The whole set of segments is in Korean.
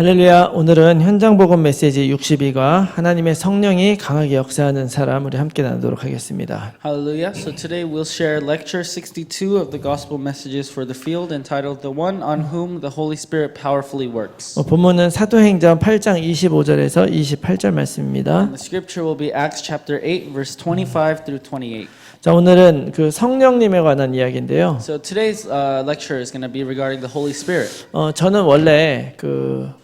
할렐루야. 오늘은 현장 복음 메시지 62과 하나님의 성령이 강하게 역사하는 사람 우리 함께 나누도록 하겠습니다. Hallelujah. So today we'll share lecture 62 of the gospel messages for the field entitled The One on Whom the Holy Spirit Powerfully Works. 어, 본문은 사도행전 8장 25절에서 28절 말씀입니다. And the scripture will be Acts chapter 8 verse 25 through 28. 자, 오늘은 그 성령님에 관한 이야기인데요. So today's uh, lecture is going to be regarding the Holy Spirit. 어, 저는 원래 그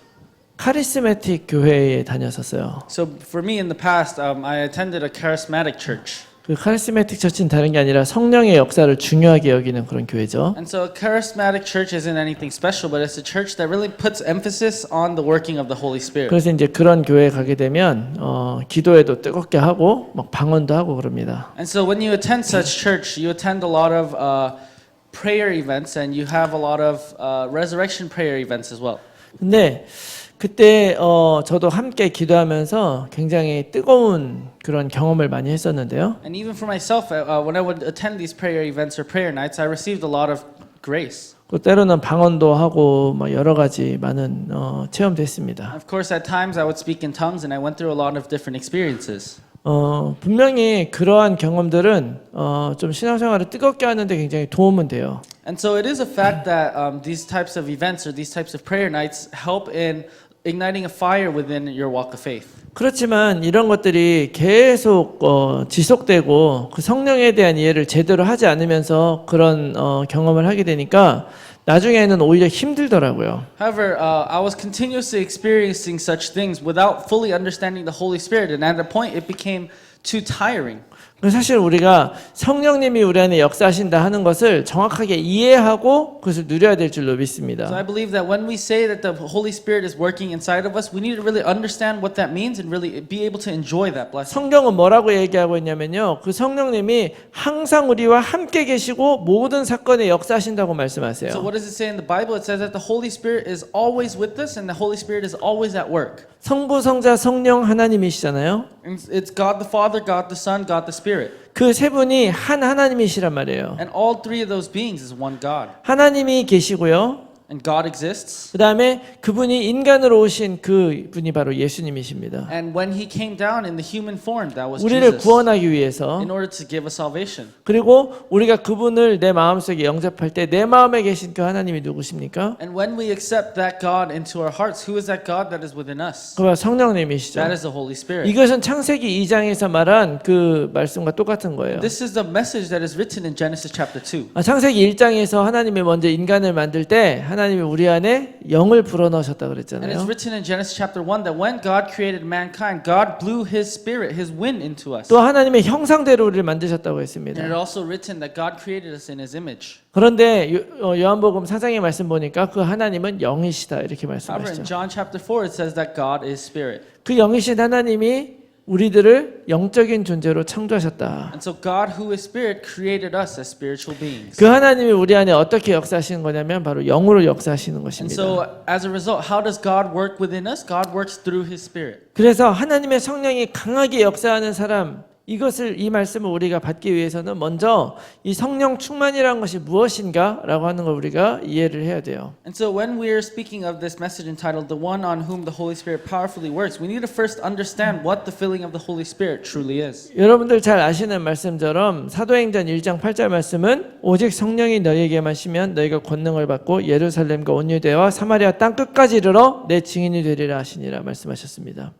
카리스메틱 교회에 다녔었어요. So for me in the past, um, I attended a charismatic church. 그 카리스메틱 처치는 다른 게 아니라 성령의 역사를 중요하게 여기는 그런 교회죠. And so a charismatic church isn't anything special, but it's a church that really puts emphasis on the working of the Holy Spirit. 그래서 이제 그런 교회에 가게 되면 어, 기도회도 뜨겁게 하고 막 방언도 하고 그럽니다. And so when you attend such church, you attend a lot of uh, prayer events and you have a lot of uh, resurrection prayer events as well. 근데 그때 어, 저도 함께 기도하면서 굉장히 뜨거운 그런 경험을 많이 했었는데요. And even for myself, uh, uh, when I would attend these prayer events or prayer nights, I received a lot of grace. 그 때로는 방언도 하고 막 여러 가지 많은 어, 체험도 했습니다. Of course, at times I would speak in tongues and I went through a lot of different experiences. 어, 분명히 그러한 경험들은 어, 좀 신앙생활을 뜨겁게 하는데 굉장히 도움은 돼요. And so it is a fact that um, these types of events or these types of prayer nights help in igniting a fire within your walk of faith. 그렇지만 이런 것들이 계속 어, 지속되고 그 성령에 대한 이해를 제대로 하지 않으면서 그런 어, 경험을 하게 되니까 나중에는 오히려 힘들더라고요. However, uh, I was continuously experiencing such things without fully understanding the Holy Spirit, and at a point it became too tiring. 사실 우리가 성령님이 우리 안에 역사하신다 하는 것을 정확하게 이해하고 그것을 누려야 될 줄로 So 믿습니다. I believe that when we say that the Holy Spirit is working inside of us, we need to really understand what that means and really be able to enjoy that blessing. 성경은 뭐라고 얘기하고 있냐면요. 그 성령님이 항상 우리와 함께 계시고 모든 사건에 역사하신다고 So 말씀하세요. what does it say in the Bible? It says that the Holy Spirit is always with us and the Holy Spirit is always at work. 성부, 성자, 성령 하나님이시잖아요. It's God the Father, God the Son, God the Spirit. 그 세 분이 한 하나님이시란 말이에요. And all three of those beings is one God. 하나님이 계시고요. And God exists. 그 다음에 그분이 인간으로 오신 그 분이 바로 예수님이십니다. And when he came down in the human form, that was 우리를 Jesus. 구원하기 위해서 In order to give us salvation. 그리고 우리가 그분을 내 마음속에 영접할 때 내 마음에 계신 그 하나님이 누구십니까? And when we accept that God into our hearts, who is that God that is within us? 그가 성령님이시죠. That is the Holy Spirit. 이것은 창세기 2장에서 말한 그 말씀과 똑같은 거예요. This is the message that is written in Genesis chapter 2. 아, 창세기 1장에서 하나님이 먼저 인간을 만들 때 하나님이 우리 안에 영을 불어넣으셨다 And it's 그랬잖아요. written in Genesis chapter 1 that when God created mankind, God blew his spirit, his wind into us. 또 하나님의 형상대로 우리를 만드셨다고 And 했습니다. it also written that God created us in his image. 그런데 요- 어, 요한복음 4장의 말씀 보니까 그 하나님은 영이시다 이렇게 However, in 말씀하시죠. John chapter 4, it says that God is spirit. 그 영이신 하나님이 우리들을 영적인 존재로 창조하셨다. And so God, who is spirit, created us as spiritual beings. 그 하나님이 우리 안에 어떻게 역사하시는 거냐면 바로 영으로 역사하시는 And 것입니다. so, as a result, how does God work within us? God works through his spirit. 그래서 하나님의 성령이 강하게 역사하는 사람 이것을 이 말씀을 우리가 받기 위해서는 먼저 이 성령 충만이라는 것이 무엇인가라고 하는 걸 우리가 이해를 해야 돼요. And so, when we are speaking of this message entitled The One on Whom the Holy Spirit Powerfully Works, we need to first understand what the filling of the Holy Spirit truly is. 여러분들 잘 아시는 말씀처럼 사도행전 1장 8절 말씀은 오직 성령이 너희에게만 시면 너희가 권능을 받고 예루살렘과 온 유대와 사마리아 땅 끝까지 이르러 내 증인이 되리라 하시니라 말씀하셨습니다.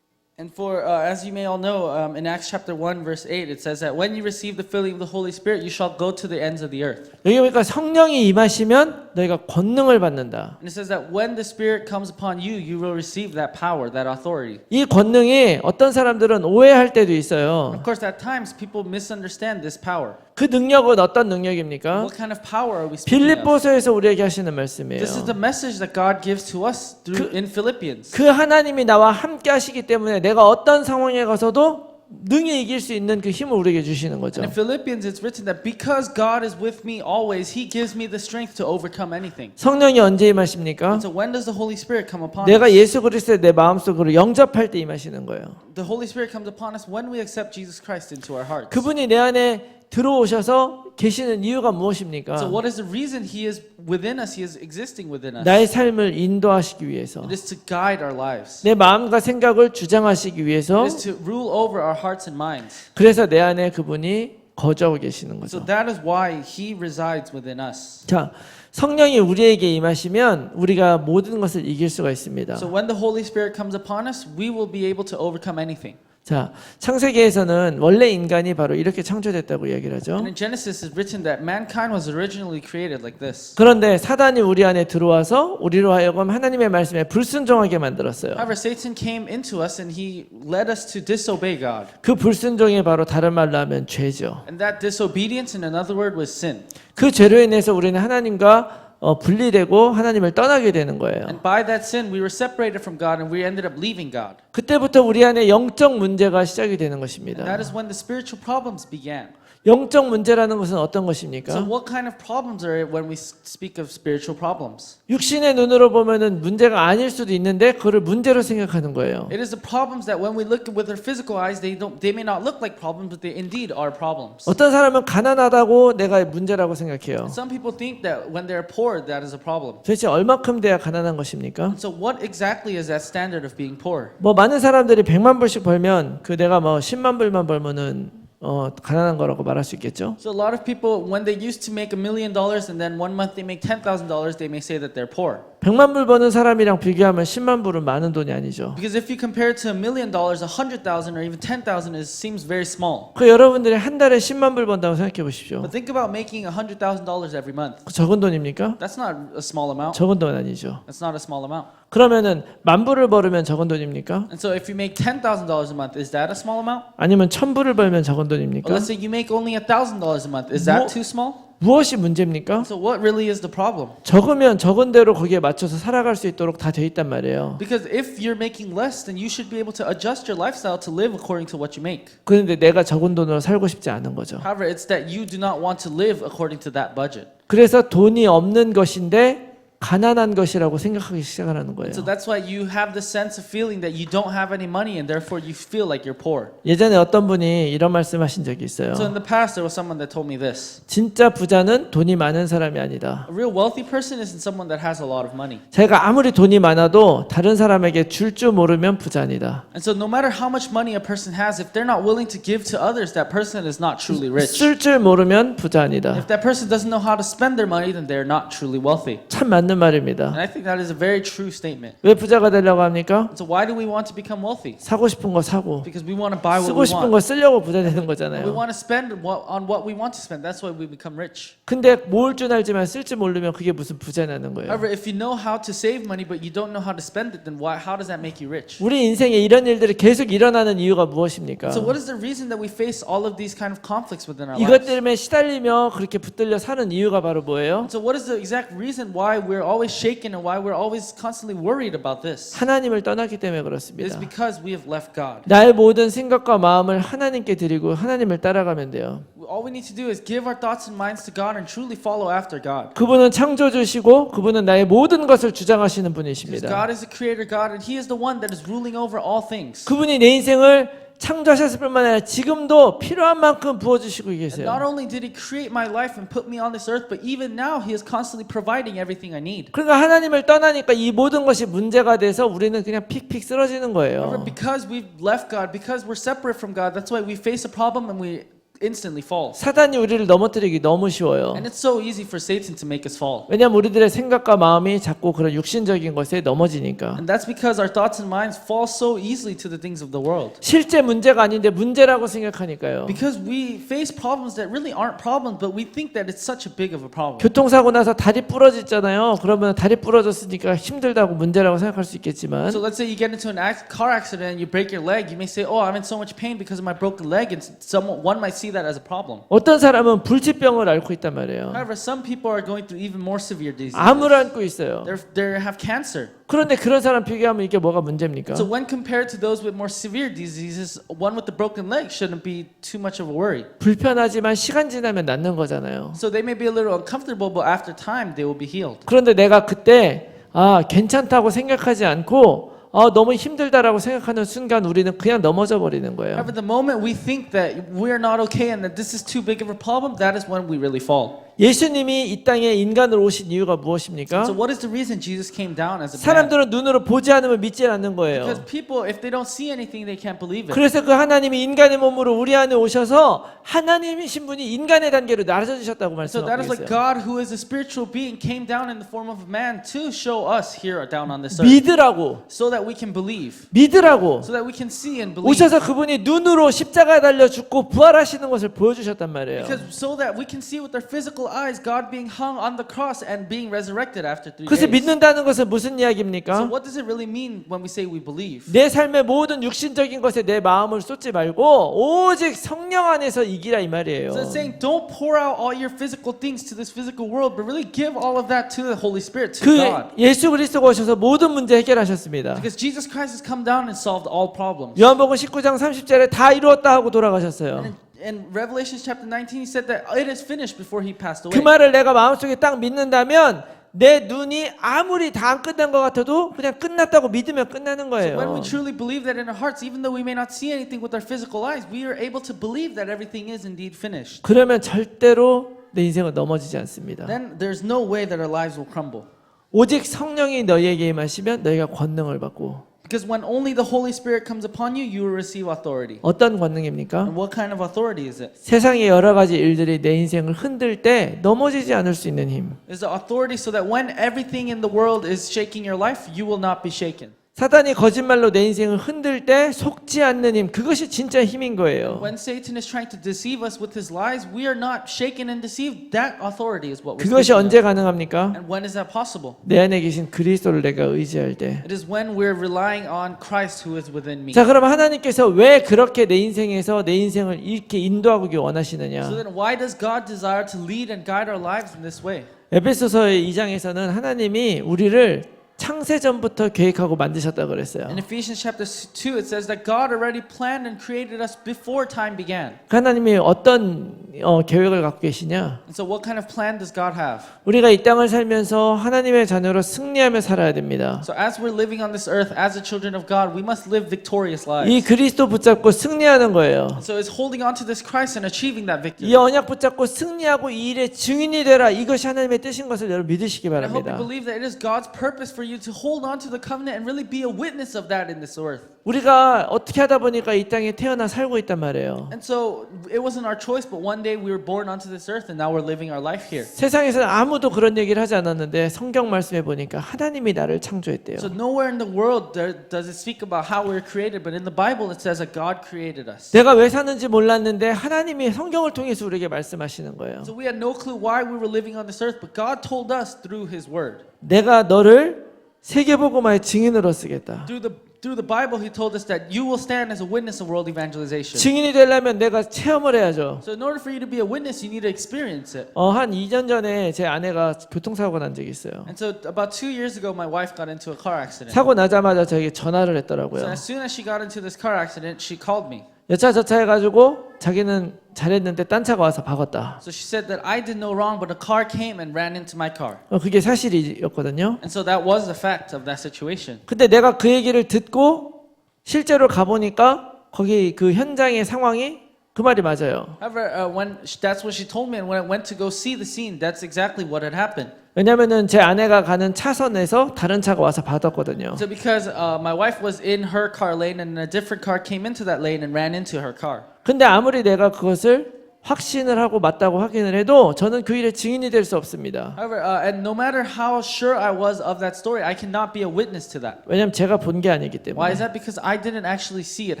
And for, uh, as you may all know, um, in Acts chapter 1, verse 8, it says that when you receive the filling of the Holy Spirit, you shall go to the ends of the earth. 여기 보니까 성령이 임하시면 너희가 권능을 받는다. And it says that when the Spirit comes upon you, you will receive that power, that authority. 이 권능이 어떤 사람들은 오해할 때도 있어요. Of course, at times people misunderstand this power. 그 능력은 어떤 능력입니까? What kind of power are we speaking of? 빌립보서에서 우리에게 하시는 말씀이에요. This is the message that God gives to us through in Philippians. 그 하나님이 나와 함께 하시기 때문에 내가 어떤 상황에 가서도 능히 이길 수 있는 그 힘을 우리에게 주시는 거죠. In Philippians, it's written that because God is with me always, He gives me the strength to overcome anything. 성령이 언제 임하십니까? So, when does the Holy Spirit come upon 내가 us? 예수 그리스도의 내 마음속으로 영접할 때 임하시는 거예요. The Holy Spirit comes upon us when we accept Jesus Christ into our hearts. 그분이 내 안에 들어오셔서 계시는 이유가 무엇입니까? So what is the reason He is within us? He is existing within us. 나의 삶을 인도하시기 위해서, It is to guide our lives. 내 마음과 생각을 주장하시기 위해서, It is to rule over our hearts and minds. 그래서 내 안에 그분이 거주하고 계시는 So 거죠. that is why He resides within us. 자, 성령이 우리에게 임하시면 우리가 모든 것을 이길 수가 있습니다. So when the Holy Spirit comes upon us, we will be able to overcome anything. 자, 창세기에서는 원래 인간이 바로 이렇게 창조됐다고 이야기를 하죠. And in Genesis, it's written that mankind was originally created like this. 그런데 사단이 우리 안에 들어와서 우리로 하여금 하나님의 말씀에 불순종하게 만들었어요. However, Satan came into us and he led us to disobey God. 그 불순종이 바로 다른 말로 하면 죄죠. And that disobedience, in another word, was sin. 그 죄로 인해서 우리는 하나님과 어, 분리되고 하나님을 떠나게 되는 거예요. And by that sin, we were separated from God and we ended up leaving God. 그때부터 우리 안에 영적 문제가 시작이 되는 And 것입니다. that is when the spiritual problems began. 영적 문제라는 것은 어떤 So, 것입니까? what kind of problems are when we speak of spiritual problems? 육신의 눈으로 보면은 문제가 아닐 수도 있는데 그를 문제로 생각하는 거예요. It is the problems that when we look with our physical eyes, they don't, they may not look like problems, but they indeed are problems. 어떤 사람은 가난하다고 내가 문제라고 생각해요. Some people think that when they're poor, that is a problem. 도대체 얼마큼 돼야 가난한 것입니까? So, what exactly is that standard of being poor? 뭐 많은 사람들이 100만 불씩 벌면 그 내가 뭐 10만 불만 벌면은 어 가난한 거라고 말할 수 있겠죠. So, a lot of people, when they used to make a million dollars and then one month they make $10,000, they may say that they're poor. 100만 불 버는 사람이랑 비교하면 10만 불은 많은 돈이 아니죠. Because if you compare it to a million dollars, a hundred thousand or even ten thousand is seems very small. 그 여러분들이 한 달에 10만 불 번다고 생각해 보십시오. But think about making a hundred thousand dollars every month. 그 적은 돈입니까? That's not a small amount. 적은 돈 아니죠. That's not a small amount. 그러면은 만 불을 벌으면 적은 돈입니까? And so if you make ten thousand dollars a month, is that a small amount? 아니면 천 불을 벌면 적은 Or 돈입니까? let's say you make only a thousand dollars a month, is that too small? 무엇이 문제입니까? So what really is the problem? 적으면 적은 대로 거기에 맞춰서 살아갈 수 있도록 다 돼 있단 말이에요. Because if you're making less, then you should be able to adjust your lifestyle to live according to what you make. 그런데 내가 적은 돈으로 살고 싶지 않은 거죠. However, it's that you do not want to live according to that budget. 그래서 돈이 없는 것인데 가난한 것이라고 생각하기 시작하는 거예요. So that's why you have the sense of feeling that you don't have any money and therefore you feel like you're poor. 예전에 어떤 분이 이런 말씀하신 적이 있어요. So in the past, there was someone that told me this. 진짜 부자는 돈이 많은 사람이 아니다. A real wealthy person isn't someone that has a lot of money. 자기가 아무리 돈이 많아도 다른 사람에게 줄 줄 모르면 부자 아니다. And so no matter how much money a person has, if they're not willing to give to others, that person is not truly rich. 쓸 줄 모르면 부자 아니다. If that person doesn't know how to spend their money, then they're not truly wealthy. 참 맞는 말입니다. And I think that is a very true statement. 왜 부자가 되려고 합니까? So why do we want to become wealthy? 사고 싶은 거 사고 Because we want to buy what 쓰고 we 싶은 want. 거 쓰려고 부자 되는 We 거잖아요. want to spend what, on what we want to spend. That's why we become rich. 근데 모을 줄 알지만 쓸 줄 모르면 그게 무슨 부자냐는 거예요. However, if you know how to save money but you don't know how to spend it, then why, how does that make you rich? 우리 인생에 이런 일들이 계속 일어나는 이유가 무엇입니까? So what is the reason that we face all of these kind of conflicts within our 이것 lives? 때문에 시달리며 그렇게 붙들려 사는 이유가 바로 뭐예요? So what is the exact reason why we're always shaken and why we're always constantly worried about this? 하나님을 떠났기 때문에 It's 그렇습니다. because we have left God. 나의 모든 생각과 마음을 하나님께 드리고 하나님을 따라가면 돼요. All we need to do is give our thoughts and minds to God and truly follow after God. 그분은 창조주시고 그분은 나의 모든 것을 주장하시는 Because 분이십니다. God is the creator God and He is the one that is ruling over all things. 그분이 내 인생을 창조하셨을 뿐만 아니라 지금도 필요한 만큼 부어주시고 And not 계세요. only did He create my life and put me on this earth, but even now He is constantly providing everything I need. 그러니까 하나님을 떠나니까 이 모든 것이 문제가 돼서 우리는 그냥 픽픽 쓰러지는 However, 거예요. because we've left God, because we're separate from God, that's why we face a problem and we instantly fall. 사단이 우리를 넘어뜨리기 너무 쉬워요. And it's so easy for Satan to make us fall. 왜냐하면 우리들의 생각과 마음이 자꾸 그런 육신적인 것에 넘어지니까. And that's because our thoughts and minds fall so easily to the things of the world. 실제 문제가 아닌데 문제라고 생각하니까요. Because we face problems that really aren't problems, but we think that it's such a big of a problem. 교통사고 나서 다리 부러졌잖아요. 그러면 다리 부러졌으니까 힘들다고 문제라고 생각할 수 있겠지만 So let's say you get into an car accident and you break your leg. You may say, "Oh, I'm in so much pain because of my broken leg," and someone one might see that as a problem. 어떤 사람은 불치병을 앓고 있단 말이에요. However, some people are going through even more severe diseases. 암을 앓고 있어요. They they have cancer. 그런데 그런 사람 비교하면 이게 뭐가 문제입니까? So when compared to those with more severe diseases, one with the broken leg shouldn't be too much of a worry. 불편하지만 시간 지나면 낫는 거잖아요. So they may be a little uncomfortable, but after time they will be healed. 그런데 내가 그때 아 괜찮다고 생각하지 않고 아, 너무 힘들다라고 생각하는 순간 우리는 그냥 넘어져 버리는 거예요. However, the moment we think that we are not okay and that this is too big of a problem, that is when we really fall. 예수님이 이 땅에 인간으로 오신 이유가 무엇입니까? So, what is the reason Jesus came down as a man? 사람들은 눈으로 보지 않으면 믿지 않는 Because 거예요. people, if they don't see anything, they can't believe it. 그래서 그 하나님이 인간의 몸으로 우리 안에 오셔서 하나님이신 분이 인간의 단계로 낮아지셨다고 So that is 말씀하고 like 있어요. God, who is a spiritual being, came down in the form of a man to show us here down on this earth, 믿으라고, so that we can believe, 믿으라고 so that we can see and believe. 오셔서 그분이 눈으로 십자가에 달려 죽고 부활하시는 것을 보여주셨단 말이에요. Because so that we can see with our physical eyes God being hung on the cross and being resurrected after three 그래서 days. 믿는다는 것은 무슨 So 이야기입니까? what does it really mean when we say we believe? 내 삶의 모든 육신적인 것에 내 마음을 쏟지 말고 오직 성령 안에서 이기라 이 말이에요. So it's saying don't pour out all your physical things to this physical world, but really give all of that to the Holy Spirit, to 그 God. 예수 그리스도가 오셔서 모든 문제 해결하셨습니다. Because Jesus Christ has come down and solved all problems. 요한복음 19장 30절에 다 이루었다 하고 돌아가셨어요. And in Revelation chapter 19, he said that it is finished before he passed 그 away. 말을 내가 마음속에 딱 믿는다면 내 눈이 아무리 다 안 끝난 것 같아도 그냥 끝났다고 믿으면 끝나는 So when we 거예요. truly believe that in our hearts, even though we may not see anything with our physical eyes, we are able to believe that everything is indeed finished. 그러면 절대로 내 인생은 넘어지지 않습니다. Then there's no way that our lives will crumble. 오직 성령이 너희에게 임하시면 너희가 권능을 받고 Because when only the Holy Spirit comes upon you, you will receive authority. 어떤 권능입니까? And what kind of authority is it? 세상의 여러 가지 일들이 내 인생을 흔들 때 넘어지지 않을 수 있는 힘. Is the authority so that when everything in the world is shaking your life, you will not be shaken. 사단이 거짓말로 내 인생을 흔들 때 속지 않는 힘. 그것이 진짜 힘인 거예요. When Satan is trying to deceive us with his lies, we are not shaken and deceived. That authority is what 그것이 언제. 가능합니까? And when is that possible? 내 안에 계신 그리스도를 내가 의지할 때. It is when we're relying on Christ who is within me. 자, 그럼 하나님께서 왜 그렇게 내 인생에서 내 인생을 이렇게 인도하기 So 원하시느냐? then why does God desire to lead and guide our lives in this way? 에베소서의 2장에서는 하나님이 우리를 창세 전부터 계획하고 만드셨다 그랬어요. In Ephesians chapter 2, it says that God already planned and created us before time began. 그 하나님이 어떤 어, 계획을 갖고 계시냐? And so what kind of plan does God have? 우리가 이 땅을 살면서 하나님의 자녀로 승리하며 살아야 됩니다. So as we're living on this earth as the children of God, we must live victorious 이 lives. 그리스도 붙잡고 승리하는 거예요. So it's holding on to this Christ and achieving that victory. 이 언약 붙잡고 승리하고 이 일의 증인이 되라. 이것이 하나님의 뜻인 것을 여러분 믿으시기 And I hope you 바랍니다. believe that it is God's purpose for you to hold on to the covenant and really be a witness of that in this earth. 우리가 어떻게 하다 보니까 이 땅에 태어나 살고 있단 말이에요. And so it wasn't our choice, but one day we were born onto this earth and now we're living our life here. 세상에서는 아무도 그런 얘기를 하지 않았는데 성경 말씀에 보니까 하나님이 나를 창조했대요. So nowhere in the world there, does it speak about how we were created, but in the Bible it says that God created us. 내가 왜 사는지 몰랐는데 하나님이 성경을 통해서 우리에게 말씀하시는 거예요. So we had no clue why we were living on this earth, but God told us through His Word. 내가 너를 세계복음화의 증인으로 쓰겠다. Through the through the Bible, He told us that you will stand as a witness of world evangelization. 증인이 되려면 내가 체험을 해야죠. So in order for you to be a witness, you need to experience it. 어, 한 2년 전에 제 아내가 교통사고가 난 적이 있어요. And so about two years ago, my wife got into a car accident. 사고 나자마자 저에게 전화를 So 했더라고요. as soon as she got into this car accident, she called me. 여차 저차 해가지고 자기는 잘했는데 딴 차가 와서 박았다. So she said that I did no wrong, but a car came and ran into my car. 어, 그게 사실이었거든요. And so that was the fact of that situation. 근데 내가 그 얘기를 듣고 실제로 가보니까 거기 그 현장의 상황이 그 말이 맞아요. However, uh, when sh- that's what she told me, and when I went to go see the scene, that's exactly what had happened. 왜냐면은 제 아내가 가는 차선에서 다른 차가 와서 받았거든요. So because uh, my wife was in her car lane, and a different car came into that lane and ran into her car. 근데 아무리 내가 그것을 확신을 하고 맞다고 확인을 해도 저는 그 일의 증인이 될 수 없습니다. However, uh, and no matter how sure I was of that story, I cannot be a witness to that. 왜냐면 제가 본 게 아니기 Why is 때문에. that? Because I didn't actually see it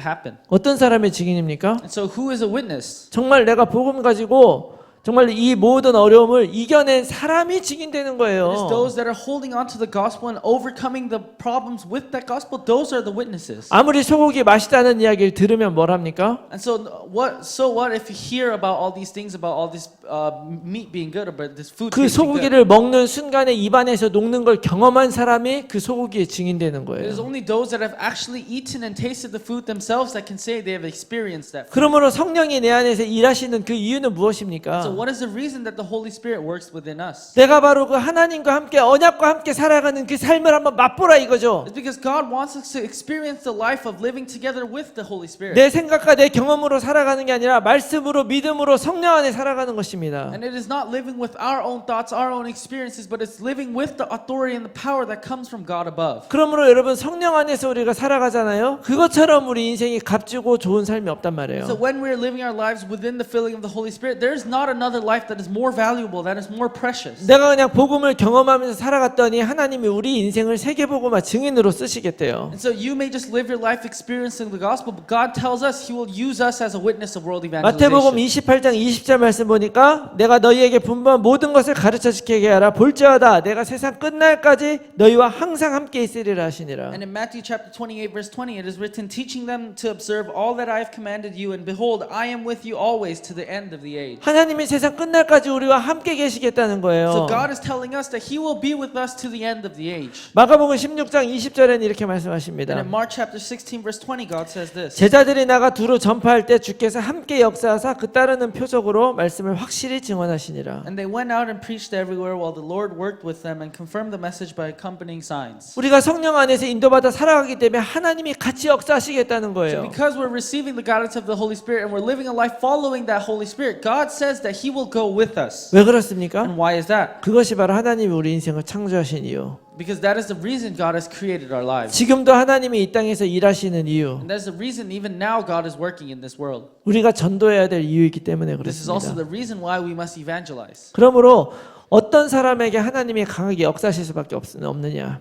happen. 어떤 사람의 증인입니까? And so, who is a witness? 정말 내가 복음 가지고 정말 이 모든 어려움을 이겨낸 사람이 증인되는 거예요. those that are holding on to the gospel and overcoming the problems with that gospel. Those are the witnesses. 아무리 소고기 맛있다는 이야기를 들으면 뭘 합니까? And so what? So what if you hear about all these things about all this uh, meat being good, about this food 그? 소고기를 먹는 순간에 입안에서 녹는 걸 경험한 사람이 그 소고기의 증인되는 거예요. only those that have actually eaten and tasted the food themselves that can say they have experienced that. Food. 그러므로 성령이 내 안에서 일하시는 그 이유는 무엇입니까? So what is the reason that the Holy Spirit works within us? 내가 바로 그 하나님과 함께 언약과 함께 살아가는 그 삶을 한번 맛보라 이거죠. It's because God wants us to experience the life of living together with the Holy Spirit. 내 생각과 내 경험으로 살아가는 게 아니라 말씀으로 믿음으로 성령 안에 살아가는 것입니다. And it is not living with our own thoughts, our own experiences, but it's living with the authority and the power that comes from God above. 그러므로 여러분 성령 안에서 우리가 살아가잖아요. 그것처럼 우리 인생이 값지고 좋은 삶이 없단 So 말이에요. when we're living our lives within the filling of the Holy Spirit, there's not another life that is more valuable, that is more precious. 내가 그냥 복음을 경험하면서 살아갔더니 하나님이 우리 인생을 세계 복음화 증인으로 쓰시겠대요. And so you may just live your life experiencing the gospel, but God tells us He will use us as a witness of world 마태복음 evangelization. 28장 20절 말씀 보니까 내가 너희에게 분부한 모든 것을 가르쳐 지키게 하라 볼지어다 내가 세상 끝날까지 너희와 항상 함께 있으리라 하시니라. And in Matthew chapter 28 verse 20 it is written teaching them to observe all that I have commanded you and behold I am with you always to the end of the age. 하나님이 세상 끝날까지 우리와 함께 계시겠다는 거예요. So God is telling us that He will be with us to the end of the age. 마가복음 16장 20절에는 이렇게 말씀하십니다. in Mark chapter 16 verse 20 God says this. 제자들이 나가 두루 전파할 때 주께서 함께 역사하사 그 따르는 표적으로 말씀을 확실히 증언하시니라. And they went out and preached everywhere while the Lord worked with them and confirmed the message by accompanying signs. 우리가 성령 안에서 인도받아 살아가기 때문에 하나님이 같이 역사하시겠다는 거예요. because we're receiving the guidance of the Holy Spirit and we're living a life following that Holy Spirit, God says that He will go with us. 왜 그렇습니까? And why is that? 그것이 바로 하나님이 우리 인생을 창조하신 이유. Because that is the reason God has created our lives. 지금도 하나님이 이 땅에서 일하시는 이유. And that's the reason even now God is working in this world. 우리가 전도해야 될 이유이기 때문에 This is also 그렇습니다. the reason why we must evangelize. 그러므로 어떤 사람에게 하나님이 강하게 역사하실 수밖에 없, 없느냐?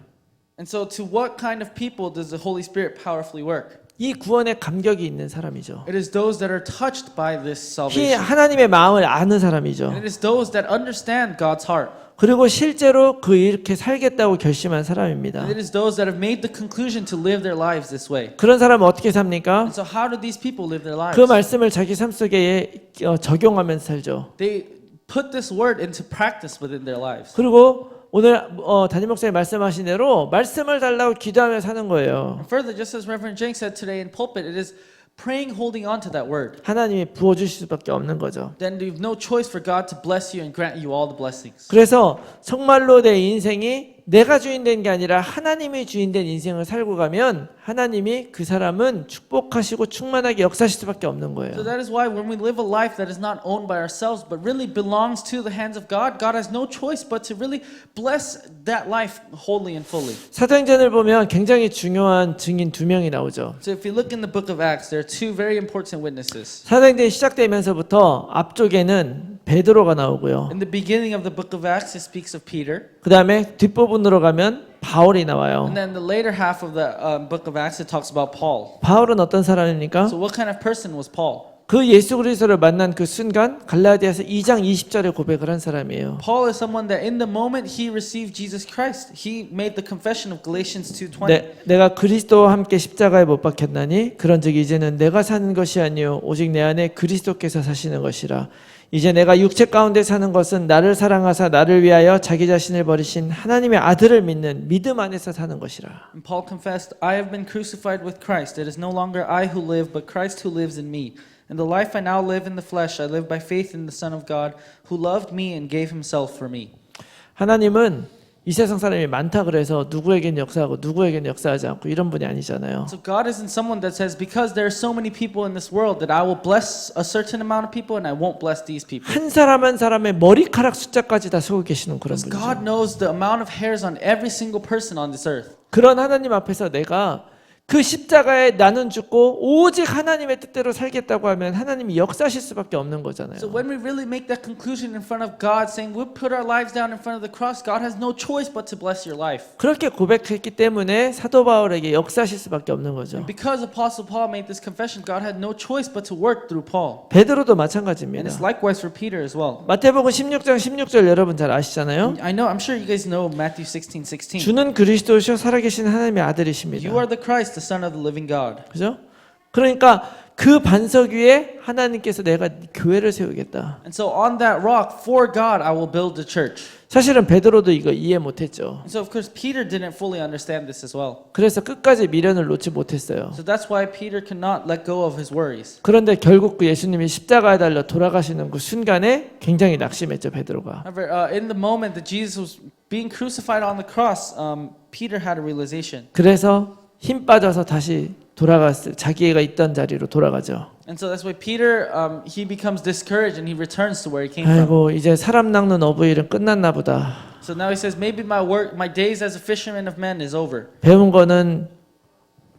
And so, to what kind of people does the Holy Spirit powerfully work? 이 구원에 감격이 있는 사람이죠. It is those that are touched by this 이 salvation. 하나님의 마음을 아는 사람이죠. And it is those that understand God's heart. 그리고 실제로 그 이렇게 살겠다고 결심한 사람입니다. And it is those that have made the conclusion to live their lives this way. 그런 사람은 어떻게 삽니까? And so, how do these people live their lives? 그 말씀을 자기 삶 속에 어, 적용하면서 살죠. They put this word into practice within their lives. 그리고 오늘 어, 담임 목사님 말씀하신 대로 말씀을 달라고 기도하며 사는 거예요. Further, just as Reverend Jang said today in pulpit, it is praying, holding on to that word. 하나님이 부어 주실 수밖에 없는 거죠. Then you've no choice for God to bless you and grant you all the blessings. 그래서 정말로 내 인생이 내가 주인된 게 아니라 하나님이 주인된 인생을 살고 가면 하나님이 그 사람은 축복하시고 충만하게 역사하실 수밖에 없는 So 거예요. that is why when we live a life that is not owned by ourselves but really belongs to the hands of God, God has no choice but to really bless that life wholly and fully. 사도행전을 보면 굉장히 중요한 증인 두 명이 나오죠. So if you look in the book of Acts, there are two very important witnesses. 사도행전이 시작되면서부터 앞쪽에는 베드로가 나오고요. In the beginning of the book of Acts, it speaks of Peter. 그 다음에 뒷부분으로 가면 바울이 나와요. And then the later half of the um, book of Acts, it talks about Paul. 바울은 어떤 사람입니까? So what kind of person was Paul? 그 예수 그리스도를 만난 그 순간 갈라디아서 2장 20절에 고백을 한 사람이에요. Paul is someone that in the moment he received Jesus Christ, he made the confession of Galatians 2:20. 내, 내가 그리스도와 함께 십자가에 못 박혔나니 그런즉 이제는 내가 사는 것이 아니요 오직 내 안에 그리스도께서 사시는 것이라 이제 내가 육체 가운데 사는 것은 나를 사랑하사 나를 위하여 자기 자신을 버리신 하나님의 아들을 믿는 믿음 안에서 사는 것이라 And Paul confessed, I have been crucified with Christ. It is no longer I who live, but Christ who lives in me. And the life I now live in the flesh, I live by faith in the Son of God, who loved me and gave himself for me. 하나님은 이 세상 사람이 많다 그래서 누구에겐 역사하고 누구에겐 역사하지 않고 이런 분이 아니잖아요. So God isn't someone that says, because there are so many people in this world, that I will bless a certain amount of people and I won't bless these people. 한 사람 한 사람의 머리카락 숫자까지 다 세고 계시는 그런 분이죠. God knows the amount of hairs on every single person on this earth. 그런 하나님 앞에서 내가 그 십자가에 나는 죽고 오직 하나님의 뜻대로 살겠다고 하면 하나님이 역사하실 수밖에 없는 거잖아요. So when we really make that conclusion in front of God, saying we'll put our lives down in front of the cross, God has no choice but to bless your life. 그렇게 고백했기 때문에 사도 바울에게 역사하실 수밖에 없는 거죠. And because Apostle Paul made this confession, God had no choice but to work through Paul. 베드로도 And 마찬가지입니다. it's likewise for Peter as well. 마태복음 16장 16절 여러분 잘 아시잖아요. I know, I'm sure you guys know Matthew 16, 16. 주는 그리스도시요 살아계신 하나님의 아들이십니다. You are the Christ, the Son of the living God. 그죠? 그러니까 그 반석 위에 하나님께서 내가 교회를 세우겠다. And so on that rock, for God, I will build the church. 사실은 베드로도 이거 이해 못했죠. And so of course Peter didn't fully understand this as well. 그래서 끝까지 미련을 놓지 못했어요. So that's why Peter could not let go of his worries. 그런데 결국 그 예수님이 십자가에 달려 돌아가시는 그 순간에 굉장히 낙심했죠 베드로가. However, uh, in the moment that Jesus was being crucified on the cross, um, Peter had a realization. 그래서 힘 빠져서 다시 돌아갔을 자기가 있던 자리로 돌아가죠. And so that's why Peter, um, he becomes discouraged and he returns to where he came from. 아이고 이제 사람 낚는 어부일은 끝났나 보다. So now he says, maybe my work, my days as a fisherman of men is over. 배운 거는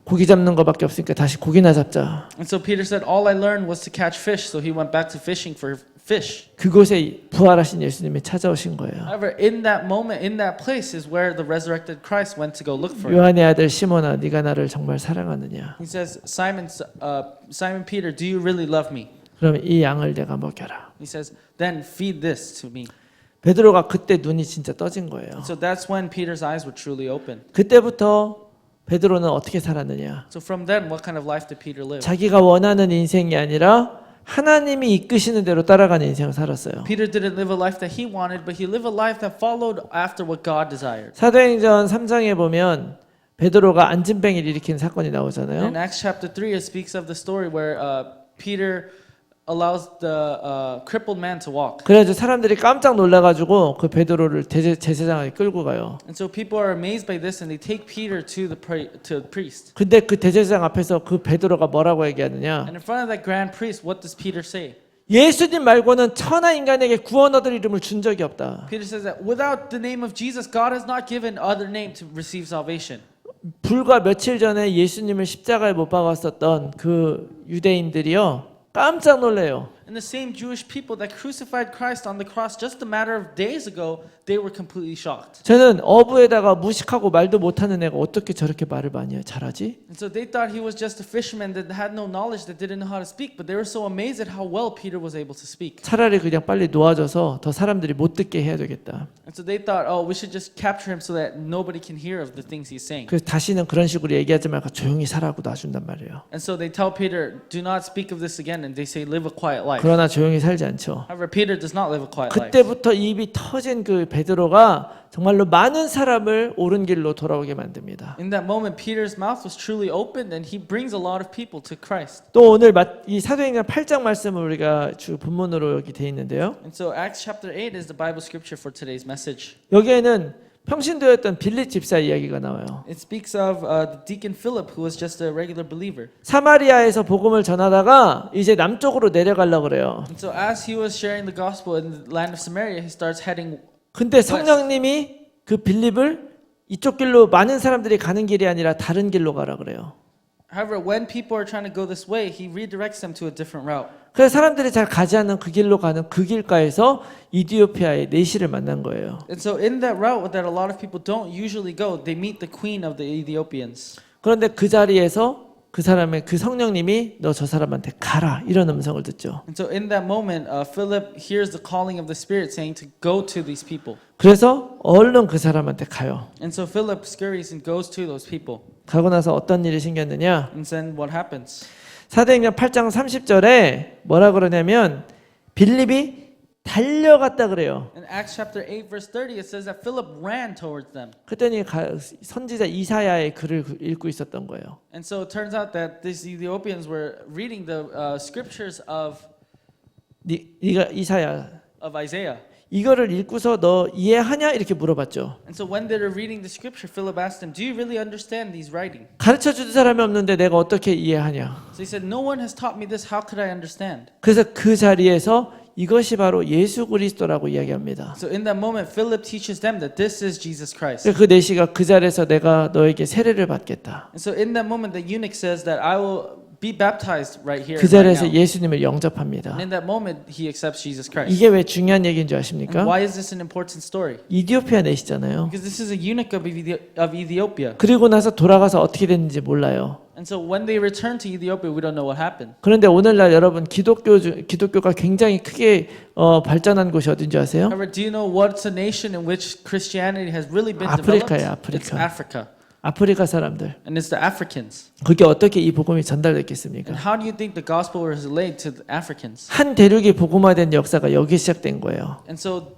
고기 잡는 거밖에 없으니까 다시 고기나 잡자. And so Peter said, all I learned was to catch fish. So he went back to fishing for fish. 그곳에 부활하신 예수님이 찾아오신 거예요. However, in that moment, in that place, is where the resurrected Christ went to go look for him. 요한의 아들 시몬아, 네가 나를 정말 사랑하느냐? He says, Simon, uh, Simon Peter, do you really love me? 그럼 이 양을 내가 먹여라. He says, then feed this to me. 베드로가 그때 눈이 진짜 떠진 거예요. So that's when Peter's eyes were truly open. 그때부터 베드로는 어떻게 살았느냐? So from then, what kind of life did Peter live? 자기가 원하는 인생이 아니라 하나님이 이끄시는 대로 따라가는 인생을 살았어요. Peter didn't live a life that he wanted, but he lived a life that followed after what God desired. 사도행전 3장에 보면 베드로가 안진뱅이를 일으킨 사건이 나오잖아요. In Acts chapter 3, it speaks of the story where uh, Peter allows the uh, crippled man to walk. 그래서 사람들이 깜짝 놀라가지고 그 베드로를 대제, 제사장에 끌고 가요. And so people are amazed by this and they take Peter to the, pri- to the priest. 근데 그 대제사장 앞에서 그 베드로가 뭐라고 얘기하느냐? And in front of that grand priest, what does Peter say? 예수님 말고는 천하 인간에게 구원 얻을 이름을 준 적이 없다. Peter says that without the name of Jesus, God has not given other name to receive salvation. 불과 며칠 전에 예수님을 십자가에 못 박았었던 그 유대인들이요 깜짝 놀래요. And the same Jewish people that crucified Christ on the cross just a matter of days ago, they were completely shocked. 저는 어부에다가 무식하고 말도 못하는 애가 어떻게 저렇게 말을 많이 잘하지? And so they thought he was just a fisherman that had no knowledge, that didn't know how to speak, but they were so amazed at how well Peter was able to speak. 차라리 그냥 빨리 놓아줘서 더 사람들이 못 듣게 해야 되겠다. And so they thought, oh, we should just capture him so that nobody can hear of the things he's saying. 그래서 다시는 그런 식으로 얘기하지 말고 조용히 살라고 놔준단 말이에요. And so they tell Peter, do not speak of this again, and they say, live a quiet life. 그러나 조용히 살지 않죠. However, Peter does not live a quiet life. 그때부터 입이 터진 그 베드로가 정말로 많은 사람을 옳은 길로 돌아오게 만듭니다. In that moment, Peter's mouth was truly opened, and he brings a lot of people to Christ. 또 오늘 마- 이 사도행전 8장 말씀을 우리가 주 본문으로 여기 돼 있는데요. And so Acts chapter 8 is the Bible scripture for today's message. 여기에는 평신도였던 빌립 집사 이야기가 나와요. It speaks of uh, deacon Philip, who was just a regular believer. 사마리아에서 복음을 전하다가 이제 남쪽으로 내려가려 그래요. And so as he was sharing the gospel in the land of Samaria, he starts heading. 근데 성령님이 그 빌립을 이쪽 길로 많은 사람들이 가는 길이 아니라 다른 길로 가라 그래요. However, when people are trying to go this way, he redirects them to a different route. 그래서 사람들이 잘 가지 않는 그 길로 가는 그 길가에서 이디오피아의 네시를 만난 거예요. And so in that route that a lot of people don't usually go, they meet the queen of the Ethiopians. 그런데 그 자리에서 그 사람의 그 성령님이 너 저 사람한테 가라 이런 음성을 듣죠. And so in that moment, uh, Philip hears the calling of the Spirit saying to go to these people. 그래서 얼른 그 사람한테 가요. And so Philip scurries and goes to those people. 가고 나서 어떤 일이 생겼느냐? And then what happens? 사도행전 8장 30절에 뭐라 그러냐면 빌립이 달려갔다 그래요. In Acts chapter 8, verse 30, it says that Philip ran towards them. 그랬더니 가- 선지자 이사야의 글을 그- 읽고 있었던 거예요. And so it turns out that these Ethiopians were reading the uh, scriptures of, 네, 네가 이사야 of Isaiah. 이거를 읽고서 너 이해하냐 이렇게 물어봤죠. And so when they were reading the scripture, Philip asked them, Do you really understand these writing? 가르쳐 주는 사람이 없는데 내가 어떻게 이해하냐. So he said, No one has taught me this. How could I understand? 그래서 그 자리에서 이것이 바로 예수 그리스도라고 이야기합니다. So in that moment, Philip teaches them that this is Jesus Christ. 그래서 그 내시가 그 자리에서 내가 너에게 세례를 받겠다. And so in that moment, the eunuch says that I will be baptized right here. 그 and right 자리에서 now. 예수님을 영접합니다. And in that moment, he accepts Jesus Christ. 이게 왜 중요한 얘기인 줄 And 아십니까? why is this an important story? 이디오피아 내시잖아요. Because this is a eunuch of, Ethi- of Ethiopia. 그리고 나서 돌아가서 어떻게 됐는지 몰라요. And so when they return to Ethiopia, we don't know what happened. 그런데 오늘날 여러분 기독교 중- 기독교가 굉장히 크게 어, 발전한 곳이 어딘지 아세요? However, do you know what's a nation in which Christianity has really been 아프리카예요, developed? It's 아프리카. Africa. 아프리카 사람들. and it's the Africans. 그게 어떻게 이 복음이 And 전달됐겠습니까? how do you think the gospel was relayed to the Africans? 한 대륙이 복음화된 역사가 여기 시작된 거예요. And so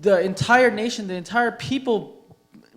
the entire nation, the entire people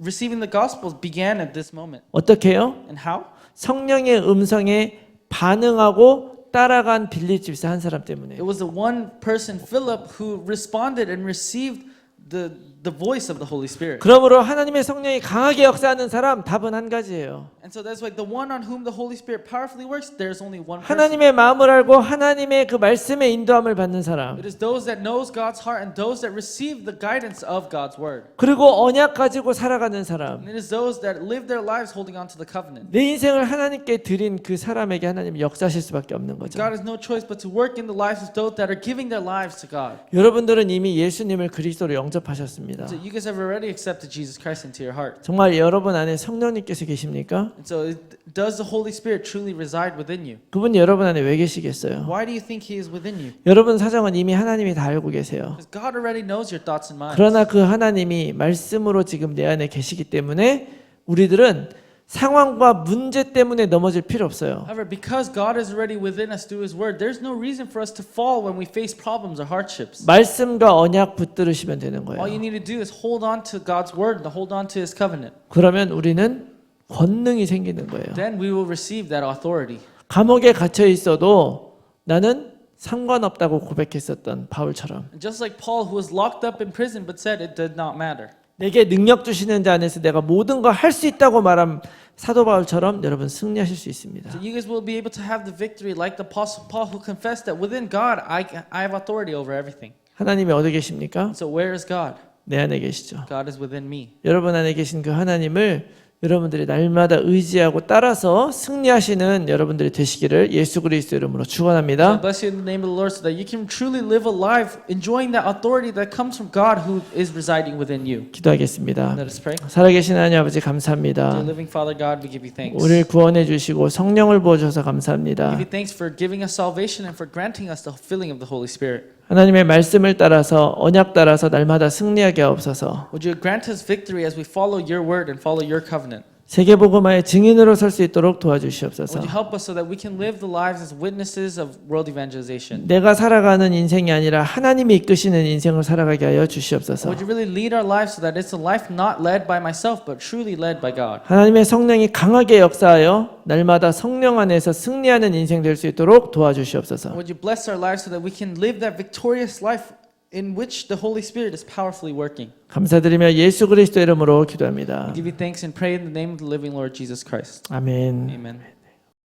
receiving the gospel began at this moment. 어떻게요? And how? 성령의 음성에 반응하고 따라간 빌립 집사 한 사람 때문에. It was the one person, Philip, who responded and received the, the voice of the Holy Spirit. 그러므로 하나님의 성령이 강하게 역사하는 사람 답은 한 가지예요. And so that's like the one on whom the Holy Spirit powerfully works, there's only one person. 하나님의 마음을 알고 하나님의 그 말씀의 인도함을 받는 사람. It is those that knows God's heart and those that receive the guidance of God's word. 그리고 언약 가지고 살아가는 사람. And it is those that live their lives holding on to the covenant. 내 인생을 하나님께 드린 그 사람에게 하나님 역사하실 수밖에 없는 거죠. God has no choice but to work in the lives of those that are giving their lives to God. 여러분들은 이미 예수님을 그리스도로 영접하셨습니다. So you guys have already accepted Jesus Christ into your heart. 정말 여러분 안에 성령님께서 계십니까? And so does the Holy Spirit truly reside within you? 그분이 여러분 안에 왜 계시겠어요? Why do you think He is within you? 여러분 사정은 이미 하나님이 다 알고 계세요. Because God already knows your thoughts and minds. 그러나 그 하나님이 말씀으로 지금 내 안에 계시기 때문에 우리들은 상황과 문제 때문에 넘어질 필요 없어요. However, because God is already within us through His Word, there's no reason for us to fall when we face problems or hardships. 말씀과 언약 붙들으시면 되는 All you 거예요. need to do is hold on to God's Word and hold on to His covenant. 그러면 우리는 권능이 생기는 거예요. Then we will receive that authority. 감옥에 갇혀 있어도 나는 상관없다고 고백했었던 바울처럼 And just like Paul, who was locked up in prison but said it did not matter. 내게 능력 주시는 자 안에서 내가 모든 걸 할 수 있다고 말한 사도 바울처럼 여러분 승리하실 수 있습니다. So you guys will be able to have the victory like the Apostle Paul, who confessed that within God I, I have authority over everything. 하나님이 어디 계십니까? So where is God? 내 안에 계시죠. God is within me. 여러분 안에 계신 그 하나님을 여러분들이 날마다 의지하고 따라서 승리하시는 여러분들이 되시기를 예수 그리스도 이름으로 축원합니다. bless you in the name of the Lord so that you can truly live a life enjoying that authority that comes from God who is residing within you. 기도하겠습니다. Let us pray. 살아계신 하나님 아버지 Dear 감사합니다. living Father God, we give you thanks. 우리를 구원해 주시고 성령을 부어 주셔서 감사합니다. give you thanks for giving us salvation and for granting us the filling of the Holy Spirit. 하나님의 말씀을 따라서 언약 따라서 날마다 승리하게 하옵소서. Would you grant us victory as we follow your word and follow your covenant? 세계 복음화의 증인으로 설 수 있도록 도와주시옵소서. Would you help us so that we can live the lives as witnesses of world evangelization? 내가 살아가는 인생이 아니라 하나님이 이끄시는 인생을 살아가게 하여 주시옵소서. Would you really lead our lives so that it's a life not led by myself but truly led by God? 하나님의 성령이 강하게 역사하여 날마다 성령 안에서 승리하는 인생 될 수 있도록 도와주시옵소서. Would you bless our lives so that we can live that victorious life in which the Holy Spirit is powerfully working? 감사드리며 예수 그리스도 이름으로 기도합니다. We give you thanks and pray in the name of the living Lord Jesus Christ. 아멘. Amen.